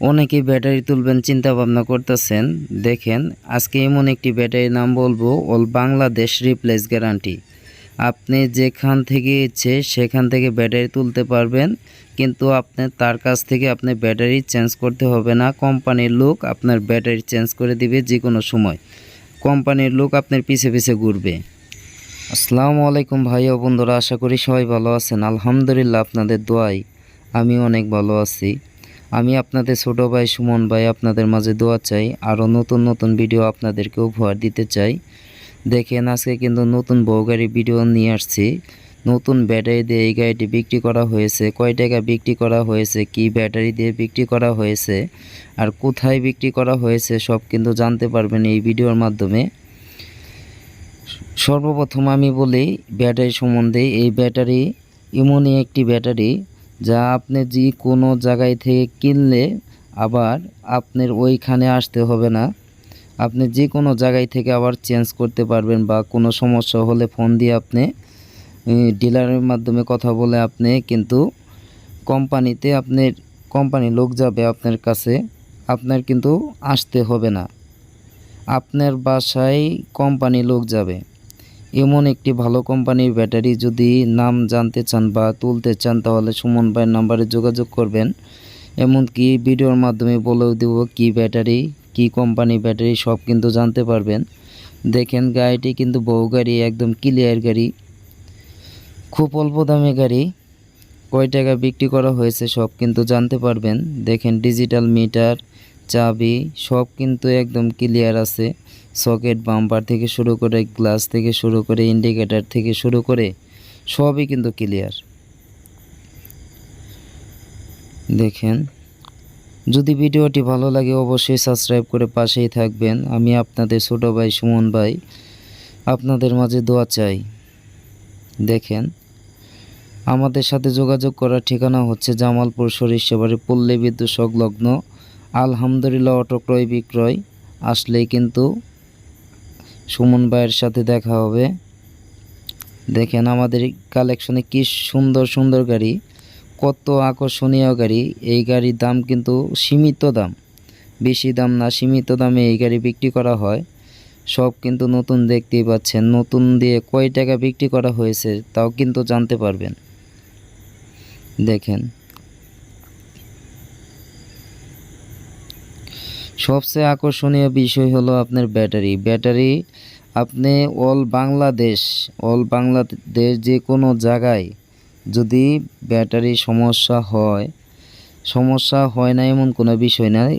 অনেকেই ব্যাটারি তুলবেন চিন্তা ভাবনা করতেছেন। দেখেন, আজকে এমন একটি ব্যাটারির নাম বলব, অল বাংলাদেশ রিপ্লেস গ্যারান্টি। আপনি যেখান থেকে ইচ্ছে, সেখান থেকে ব্যাটারি তুলতে পারবেন, কিন্তু আপনি, তার কাছ থেকে আপনি ব্যাটারি চেঞ্জ করতে হবে না। কোম্পানির লোক আপনার ব্যাটারি চেঞ্জ করে দিবে যে কোনো সময়। কোম্পানির লোক আপনার পিছে পিছে ঘুরবে। আসসালামু আলাইকুম ভাই ও বন্ধুরা, আশা করি সবাই ভালো আছেন। আলহামদুলিল্লাহ আপনাদের দোয়াই আমি অনেক ভালো আছি। আমি আপনাদের ছোট ভাই সুমন ভাই আপনাদের মাঝে দোয়া চাই, আরও নতুন নতুন ভিডিও আপনাদেরকে উপহার দিতে চাই। দেখেন, আজকে কিন্তু নতুন বউ গাড়ি ভিডিও নিয়ে আসছি। নতুন ব্যাটারি দিয়ে এই গাড়িটি বিক্রি করা হয়েছে। কয় টাকা বিক্রি করা হয়েছে? কি ব্যাটারি দিয়ে বিক্রি করা হয়েছে? আর কোথায় বিক্রি করা হয়েছে? সব কিন্তু জানতে পারবেন এই ভিডিওর মাধ্যমে। সর্বপ্রথম আমি বলি, ব্যাটারি সম্বন্ধে এই ব্যাটারি এমনই একটি ব্যাটারি। যা আপনি যে কোনো জায়গায় থেকে কিনলে আবার আপনার ওইখানে আসতে হবে না। আপনি যে কোনো জায়গায় থেকে আবার চেঞ্জ করতে পারবেন বা কোনো সমস্যা হলে ফোন দিয়ে আপনি ডিলারের মাধ্যমে কথা বলে আপনি কিন্তু কোম্পানিতে আপনার কোম্পানি লোক যাবে আপনার কাছে, আপনার কিন্তু আসতে হবে না। আপনার বাসায় কোম্পানি লোক যাবে। এমন একটি ভালো কোম্পানির ব্যাটারি যদি নাম জানতে চান বা তুলতে চান, তাহলে সুমন ভাইয়ের নাম্বারে যোগাযোগ করবেন। এমনকি ভিডিওর মাধ্যমে বলেও দেব কি ব্যাটারি, কি কোম্পানি ব্যাটারি, সব কিন্তু জানতে পারবেন। দেখেন গাড়িটি কিন্তু বহু গাড়ি, একদম ক্লিয়ার গাড়ি। খুব অল্প দামে গাড়ি। কয় টাকা বিক্রি করা হয়েছে সব কিন্তু জানতে পারবেন। দেখেন ডিজিটাল মিটার চাবি, সব কিন্তু একদম ক্লিয়ার আছে। সকেট বাম্পার থেকে শুরু করে গ্লাস থেকে শুরু করে ইন্ডিকেটার থেকে শুরু করে সবই কিন্তু ক্লিয়ার। দেখেন, যদি ভিডিওটি ভালো লাগে অবশ্যই সাবস্ক্রাইব করে পাশেই থাকবেন। আমি আপনাদের ছোট ভাই সুমন ভাই আপনাদের মাঝে দোয়া চাই। দেখেন, আমাদের সাথে যোগাযোগ করার ঠিকানা হচ্ছে জামালপুর সরিষাবাড়ি পল্লী বিদ্যুৎ সংলগ্ন আলহামদুলিল্লাহ অটো ক্রয় বিক্রয়। আসলেই কিন্তু সুমন ভাইয়ের সাথে দেখা হবে। দেখেন আমাদের কালেকশনে কি সুন্দর সুন্দর গাড়ি, কত আকর্ষণীয় গাড়ি। এই গাড়ির দাম কিন্তু সীমিত দাম। বেশি দাম না, সীমিত দামে এই গাড়ি বিক্রি করা হয়। সব কিন্তু নতুন দেখতেই পাচ্ছেন, নতুন দিয়ে কয় টাকা বিক্রি করা হয়েছে, তাও কিন্তু জানতে পারবেন। দেখেন সবচেয়ে আকর্ষণীয় বিষয় হলো আপনার ব্যাটারি। ব্যাটারি আপনি অল বাংলাদেশ অল বাংলাদেশ যে কোনো জায়গায় যদি ব্যাটারি সমস্যা হয় সমস্যা হয় না এমন কোনো বিষয় নাই,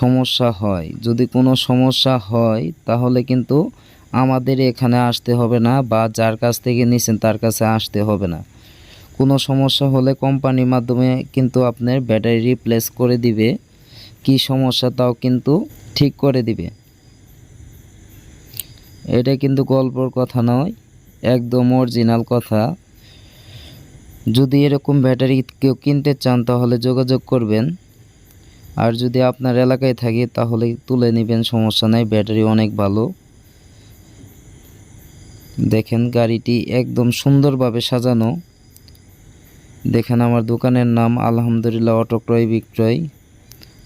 সমস্যা হয়। যদি কোনো সমস্যা হয়, তাহলে কিন্তু আমাদের এখানে আসতে হবে না বা যার কাছ থেকে নিছেন তার কাছে আসতে হবে না। কোনো সমস্যা হলে কোম্পানির মাধ্যমে কিন্তু আপনার ব্যাটারি রিপ্লেস করে দিবে। কি সমস্যা তাও কিন্তু ঠিক করে দিবে। এটা কিন্তু গল্পর কথা নয়, একদম অরিজিনাল কথা। যদি এরকম ব্যাটারি কেউ কিনতে চান তাহলে যোগাযোগ করবেন। আর যদি আপনার এলাকায় থাকে তাহলে তুলে নেবেন, সমস্যা নাই, ব্যাটারি অনেক ভালো। দেখেন গাড়িটি একদম সুন্দরভাবে সাজানো। দেখেন আমার দোকানের নাম আলহামদুলিল্লাহ অটো ক্রয় বিক্রয়।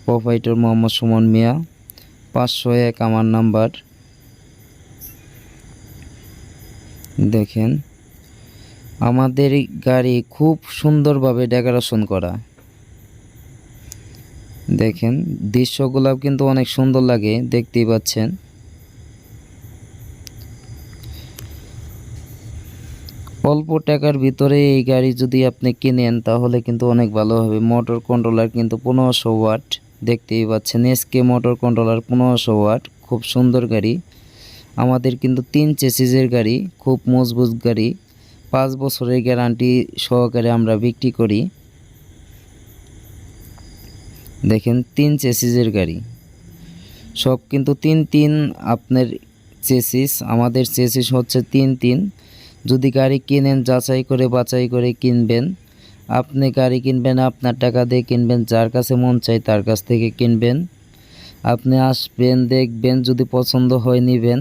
প্রোপাইটার মোহাম্মদ সুমন মিয়া, পাঁচশো এক আমার নাম্বার। দেখেন, আমাদের গাড়ি খুব সুন্দরভাবে ডেকোরেশন করা। দেখেন, দৃশ্যগুলো কিন্তু অনেক সুন্দর লাগে, দেখতেই পাচ্ছেন। অল্প টাকার ভিতরে এই গাড়ি যদি আপনি কিনেন, তাহলে কিন্তু অনেক ভালো হবে। মোটর কন্ট্রোলার কিন্তু পনেরোশো ওয়াট। দেখতেই পাচ্ছেন এসকে মোটর কন্ট্রোলার পনেরোশো ওয়াট খুব সুন্দর গাড়ি। আমাদের কিন্তু তিন চেসিজের গাড়ি, খুব মজবুত গাড়ি। পাঁচ বছরের গ্যারান্টি সহকারে আমরা বিক্রি করি। দেখেন, তিন চেসিজের গাড়ি। সব কিন্তু তিন তিন আপনার চেসিস আমাদের চেসিস হচ্ছে তিন তিন। যদি গাড়ি কিনেন, যাচাই করে বাছাই করে কিনবেন আপনি গাড়ি কিনবেন, আপনার টাকা দিয়ে কিনবেন, যার কাছে মন চাই তার কাছ থেকে কিনবেন। আপনি আসবেন, দেখবেন, যদি পছন্দ হয় নিবেন।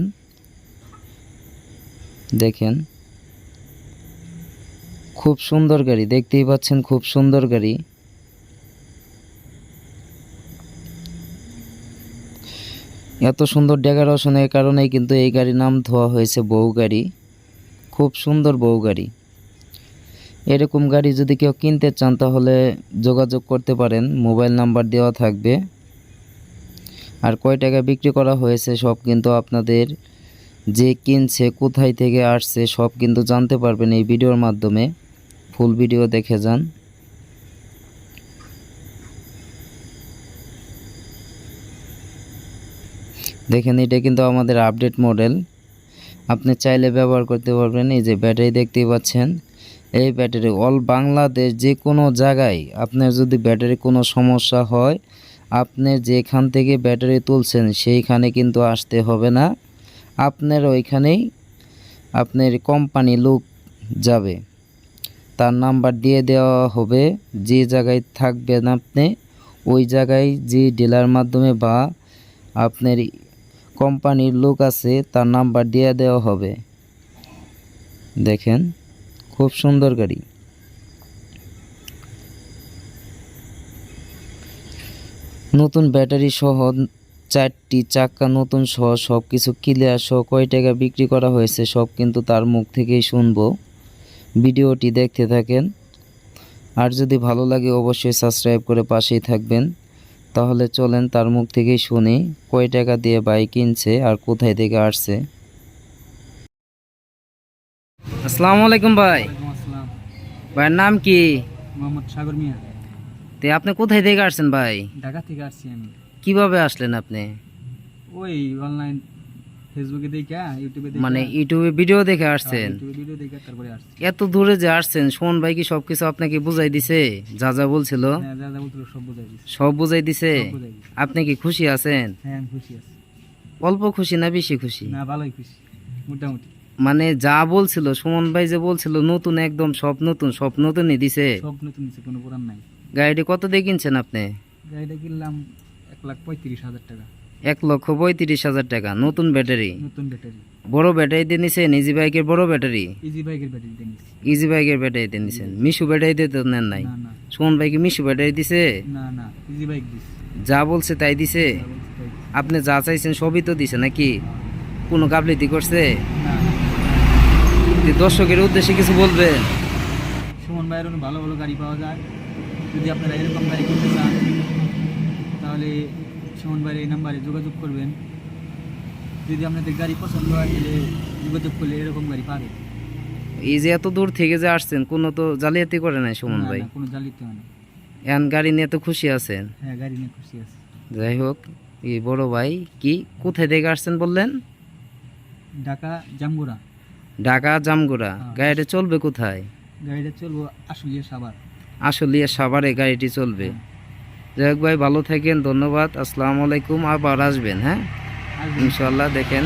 দেখেন। খুব সুন্দর গাড়ি, দেখতেই পাচ্ছেন খুব সুন্দর গাড়ি। এত সুন্দর ডেকারশনের কারণেই কিন্তু এই গাড়ির নাম ধোয়া হয়েছে বউ গাড়ি। খুব সুন্দর বউ গাড়ি। এরকম গাড়ি যদি কেউ কিনতে চান, তাহলে যোগাযোগ করতে পারেন। মোবাইল নাম্বার দেওয়া থাকবে। আর কয় টাকা বিক্রি করা হয়েছে, সব কিন্তু আপনাদের যে কিনছে, কোথায় থেকে আসছে, সব কিন্তু জানতে পারবেন এই ভিডিওর মাধ্যমে। ফুল ভিডিও দেখে যান। দেখেন, এটা কিন্তু আমাদের আপডেট মডেল। আপনি চাইলে ব্যবহার করতে পারবেন। এই যে ব্যাটারি দেখতেই পাচ্ছেন। এই ব্যাটারি অল বাংলাদেশ যে কোনো জায়গায় আপনার যদি ব্যাটারি কোনো সমস্যা হয়, আপনি যেখান থেকে ব্যাটারি তুলছেন সেইখানে কিন্তু আসতে হবে না। আপনার ওইখানেই আপনার কোম্পানি লোক যাবে। তার নাম্বার দিয়ে দেওয়া হবে, যে জায়গায় থাকবেন আপনি, ওই জায়গায় যে ডিলার মাধ্যমে বা আপনার কোম্পানির লোক আছে, তার নাম্বার দিয়ে দেওয়া হবে। দেখেন। খুব সুন্দর গাড়ি। নতুন ব্যাটারি সহ চারটি চাক্কা নতুন সহ সব কিছু ক্লিয়ার সহ কয় টাকা বিক্রি করা হয়েছে সব কিন্তু তার মুখ থেকেই শুনব। ভিডিওটি দেখতে থাকেন। আর যদি ভালো লাগে অবশ্যই সাবস্ক্রাইব করে পাশেই থাকবেন। তাহলে চলেন তার মুখ থেকেই শুনি, কয় টাকা দিয়ে বাইক কিনছে আর কোথায় থেকে আসছে। আসসালামু আলাইকুম ভাই। ভাইয়ের নাম কি? মোহাম্মদ সাগর মিয়া। তে আপনি কোথায় থেকে আসছেন ভাই? ঢাকা থেকে আসছি আমি। কীভাবে আসলেন আপনি? ওই অনলাইন ফেসবুকে দেখে ইউটিউবে মানে ইউটিউবে ভিডিও দেখে আসছেন? ভিডিও দেখে তারপরে আসছি। এত দূরে যে আসছেন শোন ভাই কি সবকিছু আপনাকে বুঝাই দিছে? যা যা বলছিল? হ্যাঁ যা যা বলছিল সব বোঝাই দিচ্ছি সব বুঝাই দিছে? সব বোঝাই দিচ্ছি আপনি কি খুশি আছেন? হ্যাঁ খুশি আছি। অল্প খুশি না বেশি খুশি? না ভালোই খুশি। মোটামুটি। মানে যা বলছিল সুমন ভাই যে বলছিল নতুন একদম সব নতুন সব নতুনই দিছে। সব নতুন নিচ্ছে কোনো পুরান নাই। গাড়িটি কত দিয়ে কিনছেন আপনি? গাড়িটা কিনলাম এক লাখ পঁয়ত্রিশ হাজার টাকা। এক লক্ষ পঁয়ত্রিশ হাজার টাকা নতুন ব্যাটারি। নতুন ব্যাটারি। বড় ব্যাটারি দিয়ে নিছেন ইজি বাইকের বড় ব্যাটারি? ইজি বাইকের ব্যাটারি দিয়ে নিচ্ছি ইজি বাইকের ব্যাটারি দিয়ে নিছেন। মিশু ব্যাটারি দিয়ে তো নেন নাই। সুমন ভাই কি মিশু ব্যাটারি দিছে? না না ইজি বাইক দিস যা বলছে তাই দিছে? আপনি যা চাইছেন সবই তো দিছে নাকি? কোনো গাফলিতি করছে? না দর্শকের উদ্দেশ্যে কিছু বলবেন সুমন ভাইয়ের অনেক ভালো ভালো গাড়ি পাওয়া যায়। যদি আপনারা এরকম গাড়ি কিনতে চান তাহলে সুমন ভাইয়ের এই নাম্বারে যোগাযোগ করবেন। যদি আপনাদের গাড়ি পছন্দ হয় তাহলে যোগাযোগ করলে এরকম গাড়ি পাবে এই যে এত দূর থেকে যে আসছেন কোনো তো জালিয়াতি করে নাই সুমন ভাই? না, কোনো জালিতে হয় না এখন গাড়ি নিয়ে তো খুশি আছেন? হ্যাঁ গাড়ি নিয়ে খুশি আছে। যাই হোক এই বড় ভাই কি কোথায় থেকে আসছেন বললেন? ঢাকা জামগুড়া। ঢাকা জামগুড়া। হ্যাঁ। গাড়িটা চলবে কোথায়? গাড়িটা চলবো আসলিয়া সাবার আসলে সাভারে গাড়িটি চলবে। যাই হোক ভাই ভালো থাকেন ধন্যবাদ। আসসালামু আলাইকুম আবার আসবেন হ্যাঁ? ইনশাল্লাহ দেখেন।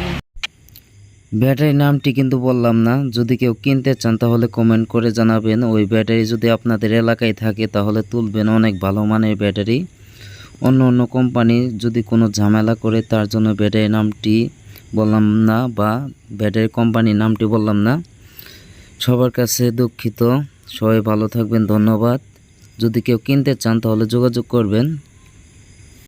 ব্যাটারি নামটি কিন্তু বললাম না। যদি কেউ কিনতে চান তাহলে কমেন্ট করে জানাবেন। ওই ব্যাটারি যদি আপনাদের এলাকায় থাকে তাহলে তুলবেন। অনেক ভালো মানের ব্যাটারি। অন্য অন্য কোম্পানি যদি কোনো ঝামেলা করে তার জন্য ব্যাটারি নামটি বললাম, না বা ব্যাটারি কোম্পানির নামটি বললাম না। সবার কাছে দুঃখিত। সবাই ভালো থাকবেন, ধন্যবাদ। যদি কেউ কিনতে চান তাহলে যোগাযোগ করবেন।